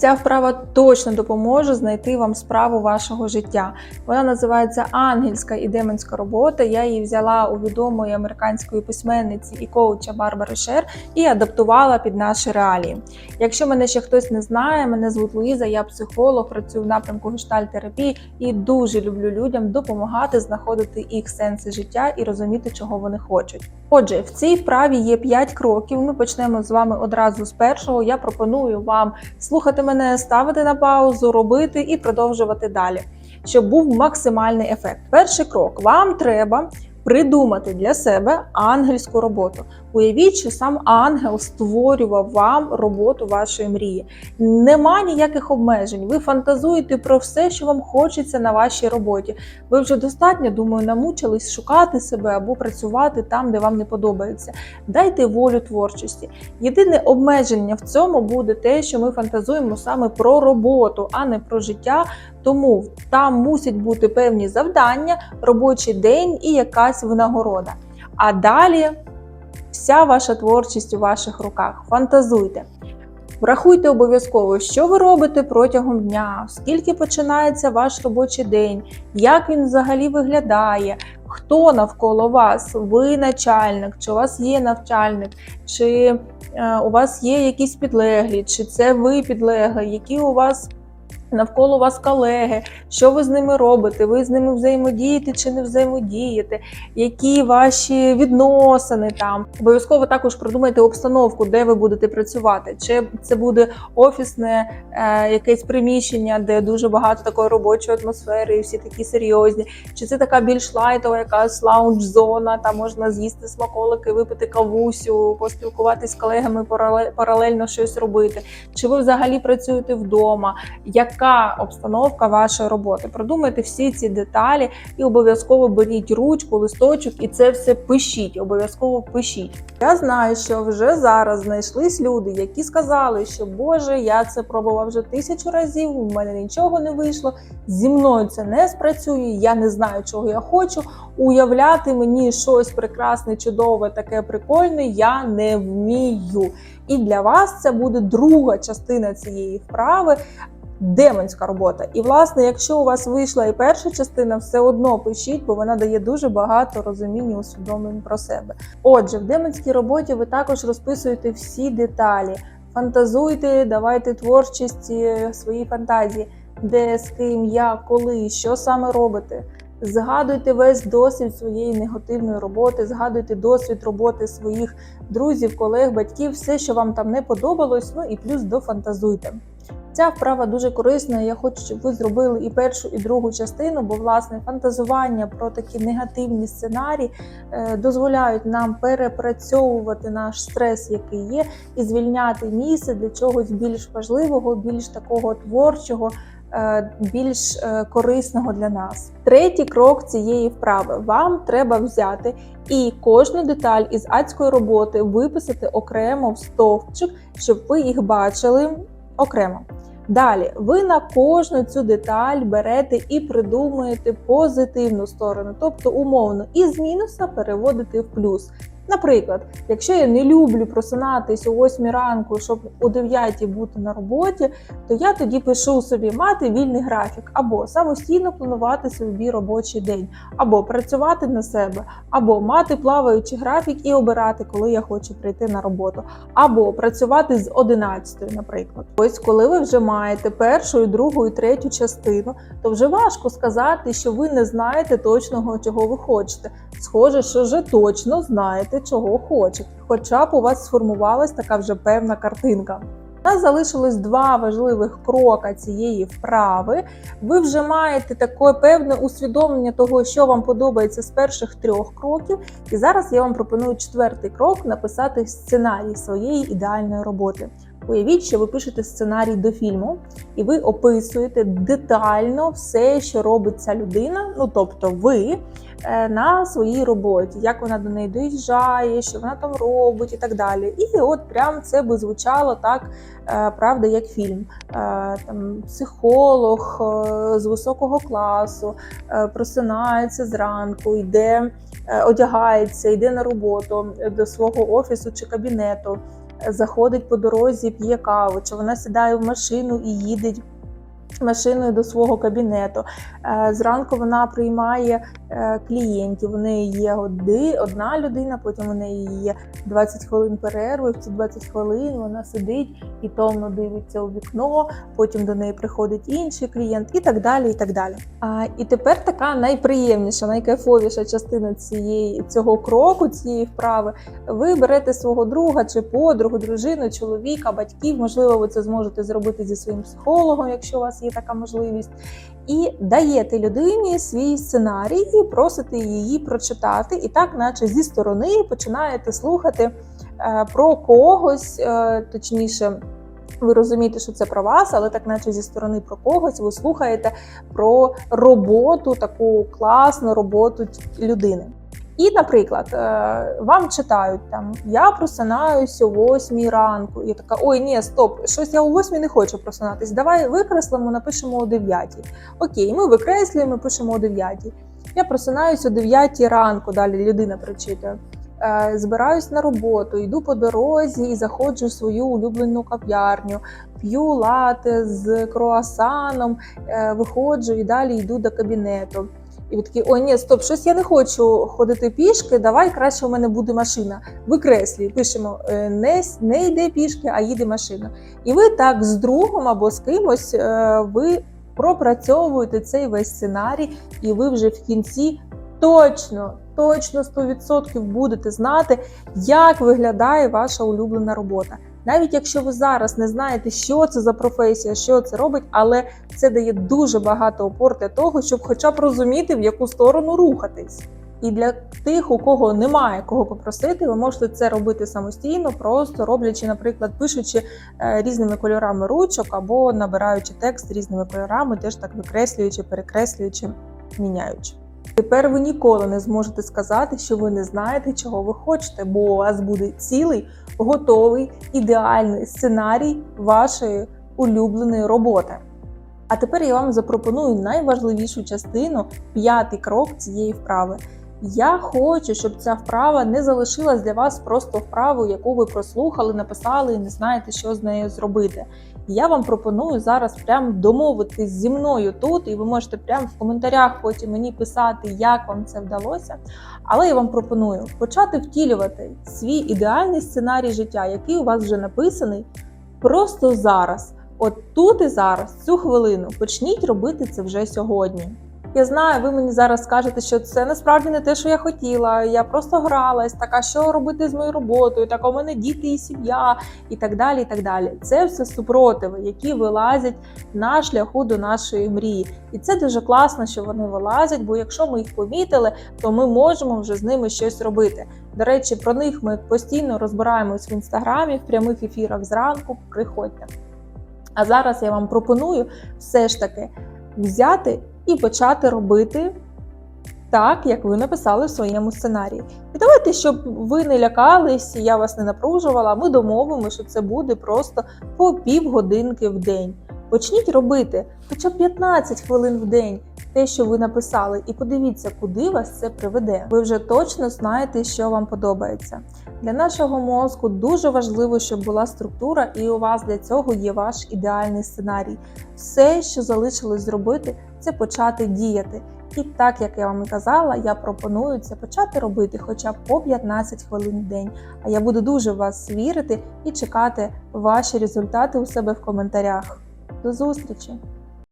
Ця вправа точно допоможе знайти вам справу вашого життя. Вона називається ангельська і демонська робота. Я її взяла у відомої американської письменниці і коуча Барбари Шер і адаптувала під наші реалії. Якщо мене ще хтось не знає, мене звуть Луїза, я психолог, працюю в напрямку гештальтерапії і дуже люблю людям допомагати знаходити їх сенси життя і розуміти, чого вони хочуть. Отже, в цій вправі є 5 кроків. Ми почнемо з вами одразу з першого. Я пропоную вам слухати мене, ставити на паузу, робити і продовжувати далі, щоб був максимальний ефект. Перший крок: вам треба придумати для себе ангельську роботу. Уявіть, що сам ангел створював вам роботу вашої мрії. Нема ніяких обмежень. Ви фантазуєте про все, що вам хочеться на вашій роботі. Ви вже достатньо, думаю, намучились шукати себе або працювати там, де вам не подобається. Дайте волю творчості. Єдине обмеження в цьому буде те, що ми фантазуємо саме про роботу, а не про життя. Тому там мусять бути певні завдання, робочий день і якась винагорода. А далі вся ваша творчість у ваших руках. Фантазуйте. Врахуйте обов'язково, що ви робите протягом дня, скільки починається ваш робочий день, як він взагалі виглядає, хто навколо вас, ви начальник, чи у вас є навчальник, чи е, у вас є якісь підлеглі, чи це ви підлеглі, які у вас навколо вас колеги, що ви з ними робите, ви з ними взаємодієте чи не взаємодієте, які ваші відносини там. Обов'язково також продумайте обстановку, де ви будете працювати. Чи це буде офісне е, якесь приміщення, де дуже багато такої робочої атмосфери, і всі такі серйозні, чи це така більш лайтова, якась лаунж-зона, там можна з'їсти смаколики, випити кавусю, поспілкуватись з колегами, парале- паралельно щось робити. Чи ви взагалі працюєте вдома? Яка обстановка вашої роботи? Продумайте всі ці деталі і обов'язково беріть ручку, листочок і це все пишіть. Обов'язково пишіть. Я знаю, що вже зараз знайшлись люди, які сказали, що Боже, я це пробував вже тисячу разів. У мене нічого не вийшло. Зі мною це не спрацює. Я не знаю, чого я хочу. Уявляти мені щось прекрасне, чудове, таке прикольне. Я не вмію. І для вас це буде друга частина цієї вправи демонська робота. І, власне, якщо у вас вийшла і перша частина, все одно пишіть, бо вона дає дуже багато розуміння, усвідомлень про себе. Отже, в демонській роботі ви також розписуєте всі деталі. Фантазуйте, давайте творчості свої фантазії, де з ким, як, коли, що саме робите. Згадуйте весь досвід своєї негативної роботи, згадуйте досвід роботи своїх друзів, колег, батьків, все, що вам там не подобалось. Ну і плюс дофантазуйте. Ця вправа дуже корисна. Я хочу, щоб ви зробили і першу, і другу частину, бо власне фантазування про такі негативні сценарії е, дозволяють нам перепрацьовувати наш стрес, який є, і звільняти місце для чогось більш важливого, більш такого творчого. е, Більш е, корисного для нас. Третій крок цієї вправи. Вам треба взяти і кожну деталь із адської роботи виписати окремо в стовпчик, щоб ви їх бачили окремо. Далі, ви на кожну цю деталь берете і придумуєте позитивну сторону, тобто умовно із мінуса переводите в плюс. Наприклад, якщо я не люблю просинатись о 8 ранку, щоб о 9 бути на роботі, то я тоді пишу собі мати вільний графік, або самостійно планувати собі робочий день, або працювати на себе, або мати плаваючий графік і обирати, коли я хочу прийти на роботу, або працювати з 11, наприклад. Ось коли ви вже маєте першу, другу і третю частину, то вже важко сказати, що ви не знаєте точного, чого ви хочете. Схоже, що вже точно знаєте, чого хочете, хоча б у вас сформувалась така вже певна картинка. У нас залишилось два важливих крока цієї вправи. Ви вже маєте таке певне усвідомлення того, що вам подобається з перших трьох кроків. І зараз я вам пропоную четвертий крок написати сценарій своєї ідеальної роботи. Уявіть, що ви пишете сценарій до фільму, і ви описуєте детально все, що робить ця людина, ну тобто ви е, на своїй роботі, як вона до неї доїжджає, що вона там робить і так далі. І от прям це би звучало так, е, правда, як фільм. Е, Там психолог з високого класу просинається зранку, йде, одягається, йде на роботу до свого офісу чи кабінету. Заходить по дорозі, п'є каву, чи вона сідає в машину і їде машиною до свого кабінету. Е, Зранку вона приймає клієнтів. У неї є одна людина, потім у неї є 20 хвилин перерви. В ці 20 хвилин вона сидить і томно дивиться у вікно. Потім до неї приходить інший клієнт, і так далі. І так далі. А, і тепер така найприємніша, найкайфовіша частина цієї цього кроку, цієї вправи. Ви берете свого друга чи подругу, дружину, чоловіка, батьків. Можливо, ви це зможете зробити зі своїм психологом, якщо у вас є така можливість. І даєте людині свій сценарій і просите її прочитати. І так, наче зі сторони, починаєте слухати е, про когось, е, точніше. Ви розумієте, що це про вас, але так, наче зі сторони про когось, ви слухаєте про роботу, таку класну роботу людини. І, наприклад, е, вам читають там я просинаюся о 8 ранку. І така: ой, ні, стоп, щось я о 8 не хочу просинатись. Давай викреслимо, напишемо о 9. Окей, ми викреслюємо, пишемо о 9. Я просинаюся о 9 ранку. Далі людина прочитує. Е, Збираюсь на роботу, йду по дорозі і заходжу в свою улюблену кав'ярню, п'ю лате з круасаном, е, виходжу і далі йду до кабінету. І ви такі, ой, ні, стоп, щось я не хочу ходити пішки. Давай краще у мене буде машина. Викреслюй, пишемо е, не, не йде пішки, а їде машина. І ви так з другом або з кимось е, ви пропрацьовуєте цей весь сценарій, і ви вже в кінці точно, точно 100% будете знати, як виглядає ваша улюблена робота. Навіть якщо ви зараз не знаєте, що це за професія, що це робить, але це дає дуже багато опор для того, щоб хоча б розуміти, в яку сторону рухатись. І для тих, у кого немає кого попросити, ви можете це робити самостійно, просто роблячи, наприклад, пишучи е, різними кольорами ручок або набираючи текст різними кольорами, теж так викреслюючи, перекреслюючи, міняючи. Тепер ви ніколи не зможете сказати, що ви не знаєте, чого ви хочете, бо у вас буде цілий готовий ідеальний сценарій вашої улюбленої роботи. А тепер я вам запропоную найважливішу частину, п'ятий крок цієї вправи. Я хочу, щоб ця вправа не залишилась для вас просто вправою, яку ви прослухали, написали і не знаєте, що з нею зробити. Я вам пропоную зараз прям домовитись зі мною тут, і ви можете прямо в коментарях потім мені писати, як вам це вдалося. Але я вам пропоную почати втілювати свій ідеальний сценарій життя, який у вас вже написаний, просто зараз. От тут і зараз, цю хвилину, почніть робити це вже сьогодні. Я знаю, ви мені зараз скажете, що це насправді не те, що я хотіла. Я просто гралась, така що робити з моєю роботою, так у мене діти і сім'я, і так далі. і так далі. Це все супротиви, які вилазять на шляху до нашої мрії. І це дуже класно, що вони вилазять, бо якщо ми їх помітили, то ми можемо вже з ними щось робити. До речі, про них ми постійно розбираємось в інстаграмі, в прямих ефірах зранку. Приходьте. А зараз я вам пропоную все ж таки взяти і почати робити так, як ви написали в своєму сценарії. І давайте, щоб ви не лякались, я вас не напружувала, ми домовимо, що це буде просто по півгодинки в день. Почніть робити хоча б 15 хвилин в день те, що ви написали, і подивіться, куди вас це приведе. Ви вже точно знаєте, що вам подобається. Для нашого мозку дуже важливо, щоб була структура, і у вас для цього є ваш ідеальний сценарій. Все, що залишилось зробити, це почати діяти. І так як я вам і казала, я пропоную це почати робити хоча б по 15 хвилин в день. А я буду дуже вас вірити і чекати ваші результати у себе в коментарях. До зустрічі!